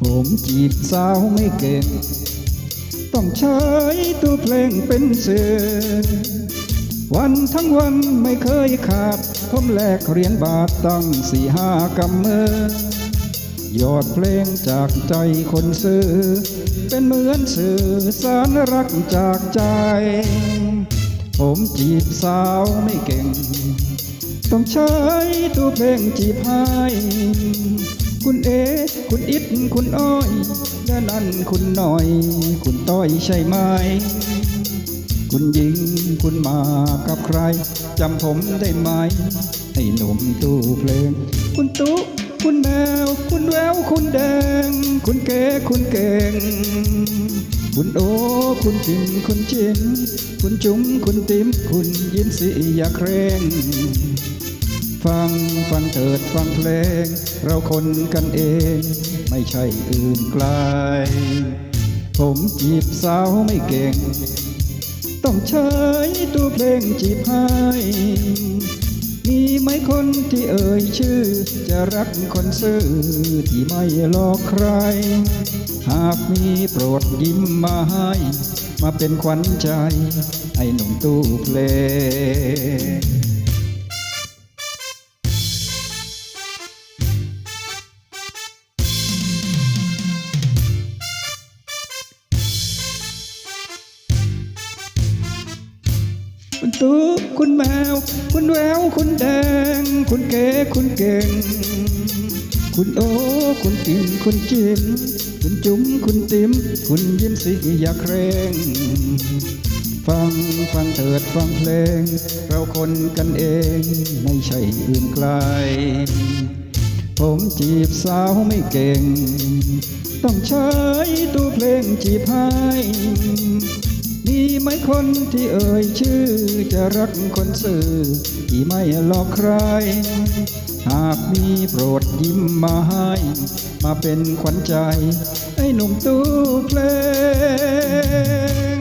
ผมจีบสาวไม่เก่ง ต้องใช้ตัวเพลงเป็นเสือวันทั้งวันไม่เคยขาด ผมแลกเหรียญบาทตั้งสี่ห้ากำมือยอดเพลงจากใจคนซื้อ เป็นเหมือนสื่อสารรักจากใจ ผมจีบสาวไม่เก่ง ต้องใช้ตัวเพลงจีบให้ คุณเอ คุณอิดคุณอ้อยและนั่นคุณหน่อย คุณต้อยใช่ไหม คุณหญิงคุณมากับใคร จำผมได้ไหมไอ้หนุ่มตู้เพลง คุณตุ๊คุณแมว คุณแวว คุณแดง คุณเก๋ คุณเก่ง คุณโอ คุณจิมคุณจิน คุณจุ๋ม คุณติ๋ม คุณยินสีอย่าเคร่ง ฟังฟังเถิดฟังเพลง เราคนกันเอง ไม่ใช่อื่นไกล ผมจีบสาวไม่เก่ง ต้องใช้ตัวเพลงจีบให้มีไหมคนที่เอ่ยชื่อ จะรักคนซื่อที่ไม่หลอกใคร หากมีโปรดยิ้มมาให้ มาเป็นขวัญใจไอ้หนุ่มตู้เพลง คุณตุ๊กคุณแมว คุณแวว คุณแดง คุณเก๋คุณเก่ง คุณโอ้ คุณติมคุณจิมคุณจุ๋มคุณติ๋มคุณยิ้มสิอย่าเคร่ง ฟังฟังเถิดฟังเพลง เราคนกันเองไม่ใช่อื่นไกล ผมจีบสาวไม่เก่ง ต้องใช้ตัวเพลงจีบให้ ยคนที่เอ่ยชื่อ จะรักคนซื่อที่ไม่หลอกใคร หากมีโปรดยิ้มมาให้ มาเป็นขวัญใจ ไอ้หนุ่มตู้เพลง